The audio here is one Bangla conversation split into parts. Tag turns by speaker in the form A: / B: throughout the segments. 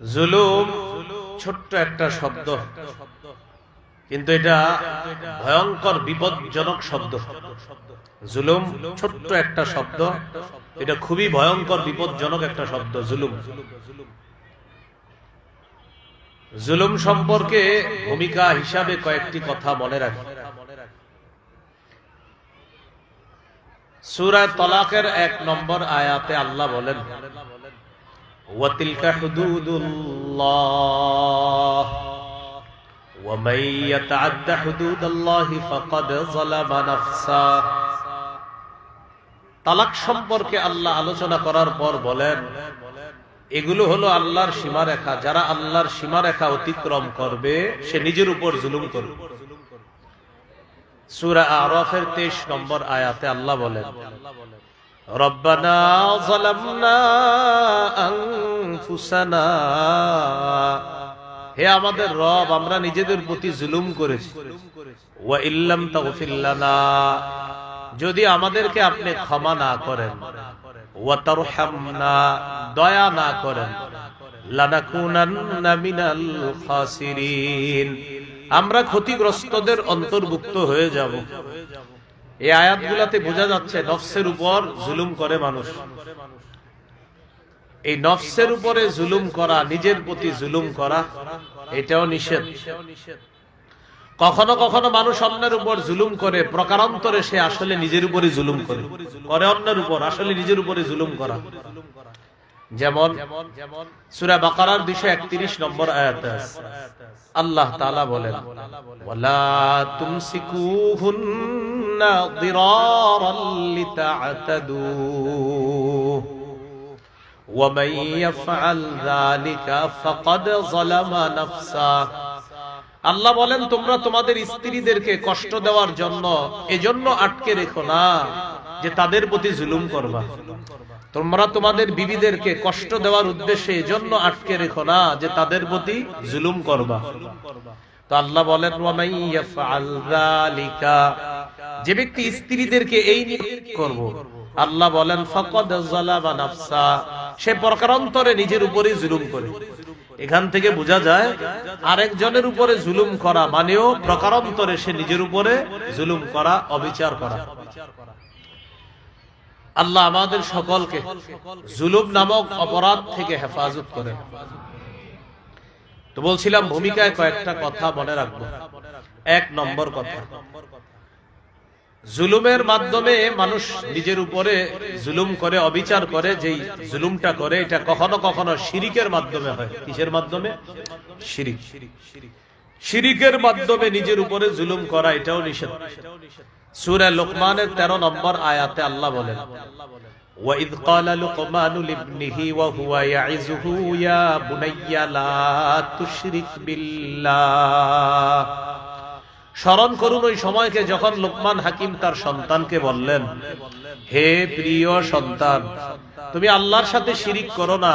A: জুলুম ছোট্ট একটা শব্দ। কিন্তু এটা ভয়ঙ্কর, বিপজ্জনক শব্দ। জুলুম ছোট্ট একটা শব্দ। এটা খুবই ভয়ঙ্কর, বিপজ্জনক একটা শব্দ, জুলুম। জুলুম সম্পর্কে ভূমিকা হিসাবে কয়েকটি কথা মনে রাখি। সুরায় তলাকের এক নম্বর আয়াতে আল্লাহ বলেন وتلك حدود الله ومن يتعد حدود الله فقد ظلم نفسه তালাক সম্পর্কে আল্লাহ আলোচনা করার পর বলেন এগুলো হলো আল্লাহর সীমারেখা যারা আল্লাহর সীমারেখা অতিক্রম করবে সে নিজের উপর জুলুম করবে সূরা আরাফের 23 নম্বর আয়াতে আল্লাহ বলেন ربنا ظلمنا أنفسنا হে আমাদের রব আমরা নিজেদের প্রতি জুলুম করেছি ওয়া ইল্লাম তাগফির লানা যদি আমাদেরকে আপনি ক্ষমা না করেন ওয়া তারহামনা দয়া না করেন লানাকুনান্না মিনাল খাসিরিন আমরা ক্ষতিগ্রস্তদের অন্তর্ভুক্ত হয়ে যাব এই আয়াতগুলাতে বোঝা যাচ্ছে নফসের উপর জুলুম করে মানুষ। এই নফসের উপরে জুলুম করা, নিজের প্রতি জুলুম করা, এটাও নিষেধ। কখনো কখনো মানুষ অন্যের উপর জুলুম করে, প্রকারান্তরে সে আসলে নিজের উপরে জুলুম করে। করে অন্যের উপর, আসলে নিজের উপরে জুলুম করা। যেমন সুরা বাকারার দুইশো একত্রিশ নম্বর আয়াত আল্লাহ তাআলা বলেন, ওয়ালা তুমসিকুহুন্না দিরারান লিতা'তাদু ومن يفعل ذلك فقد ظلم نفسه আল্লাহ বলেন তোমরা তোমাদের স্ত্রীদেরকে কষ্ট দেওয়ার জন্য এজন্য আটকে রেখো না যে তাদের প্রতি জুলুম করবা তোমরা তোমাদের বিবিদেরকে কষ্ট দেওয়ার উদ্দেশ্যে এজন্য আটকে রেখো না যে তাদের প্রতি জুলুম করবা তো আল্লাহ বলেন ওয়ামাই ইয়াফআল যালিকা যে ব্যক্তি স্ত্রীদেরকে এই করব। আল্লাহ বলেন, ফাকাদ নাফসা। সে প্রকারান্তরে নিজের উপরে জুলুম করে। এখান থেকে বোঝা যায়, আরেকজনের উপরে জুলুম করা মানেও প্রকারান্তরে সে নিজের উপরে জুলুম করা, অবিচার করা। আল্লাহ আমাদের সকলকে জুলুম নামক অপরাধ থেকে হেফাজত করেন। তো বলছিলাম, ভূমিকায় কয়েকটা কথা মনে রাখব। এক নম্বর কথা। জুলুমের মাধ্যমে মানুষ নিজের উপরে জুলুম করে অবিচার করে যেই জুলুমটা করে এটা কখনো কখনো শিরিকের মাধ্যমে হয় কিসের মাধ্যমে শিরিক শিরিকের মাধ্যমে নিজের উপরে জুলুম করা এটাও নিষেধ সূরা লোকমানের 13 নম্বর আয়াতে আল্লাহ বলেন وَإِذْ قَالَ لُقْمَانُ لِابْنِهِ وَهُوَ يَعِظُهُ يَا بُنَيَّ لَا تُشْرِكْ بِاللَّهِ স্মরণ করুন ওই সময়কে যখন লোকমান হাকিম তার সন্তানকে বললেন, হে প্রিয় সন্তান, তুমি আল্লাহর সাথে শিরিক করো না।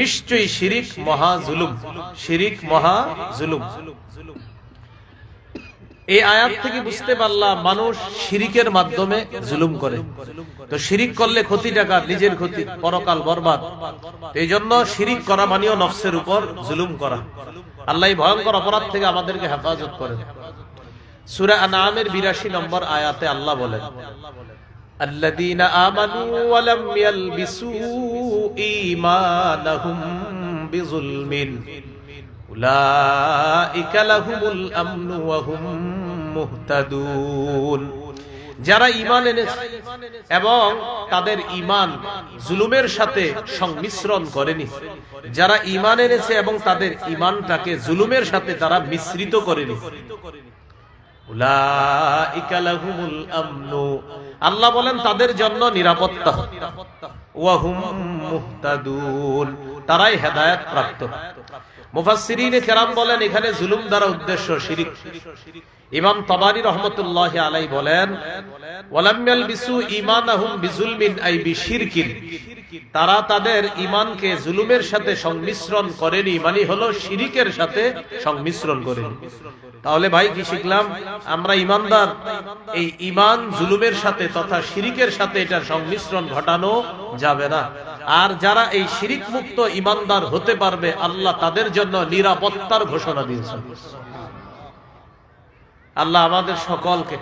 A: নিশ্চয়ই শিরিক মহা জুলুম, শিরিক মহা জুলুম। এই আয়াত থেকে বুঝতে পারলাম মানুষ শিরিকের মাধ্যমে জুলুম করে তো শিরিক করলে ক্ষতি টাকা নিজের ক্ষতি পরকাল বরবাদ এই জন্য শিরিক করা মানেও নফসের উপর জুলুম করা আল্লাহ এই ভয়ঙ্কর অপরাধ থেকে আমাদেরকে হেফাজত করেন সুরা আনামের বিরাশি নম্বর আয়াতে আল্লাহ বলেন الذين آمنوا ولم يلبسوا إيمانهم بظلم যারা ঈমান এনেছে এবং তাদের ঈমান জুলুমের সাথে সংমিশ্রণ করেনি। যারা ঈমান এনেছে এবং তাদের ইমানটাকে জুলুমের সাথে তারা মিশ্রিত করেনি। আল্লাহ বলেন, তাদের জন্য নিরাপত্তা। ওয়াহুম মুহতাদুন। তারাই হেদায়েত প্রাপ্ত। মুফাসসিরিনে কেরাম বলেন, এখানে জুলুম দ্বারা উদ্দেশ্য শিরিক। ইমাম তাবারি রহমতুল্লাহ আলাই বলেন তারা তাদের ইমানকে জুলুমের সাথে সংমিশ্রণ করেনি মানে হলো শিরিকের সাথে সংমিশ্রণ করেনি। তাহলে ভাই, কি শিখলাম? আমরা ইমানদার এই ইমান জুলুমের সাথে তথা শিরিকের সাথে এটার সংমিশ্রণ ঘটানো যাবে না। আর যারা এই শিরিক মুক্ত ইমানদার হতে পারবে, আল্লাহ তাদের জন্য নিরাপত্তার ঘোষণা দিয়েছেন। আল্লাহ আমাদের সকলকে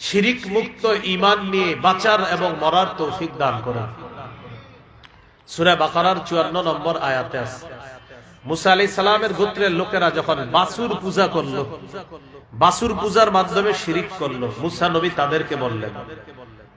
A: শিরিক মুক্ত ইমান নিয়ে বাঁচার এবং মরার তৌফিক দান করেন। সুরা বাকারার চুয়ান্ন নম্বর আয়াতে আছে। মুসা আলাই সালামের গোত্রের লোকেরা যখন বাসুর পূজা করল, বাসুর পূজার মাধ্যমে শিরিক করল, মুসা নবী তাদেরকে বললেন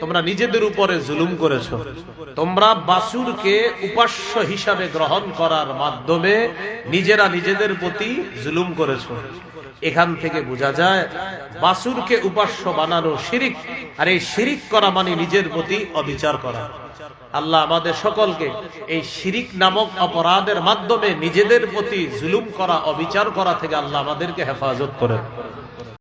A: তোমরা নিজেদের উপরে জুলুম করেছ। তোমরা বাসুরকে উপাস্য হিসাবে গ্রহণ করার মাধ্যমে নিজেরা নিজেদের প্রতি জুলুম করেছ। এখান থেকে বোঝা যায়, বাসুরকে উপাস্য বানানো শিরিক, আর এই শিরিক করা মানে নিজের প্রতি অবিচার করা। আল্লাহ আমাদের সকলকে এই শিরিক নামক অপরাধের মাধ্যমে নিজেদের প্রতি জুলুম করা, অবিচার করা থেকে আল্লাহ আমাদেরকে হেফাজত করেন।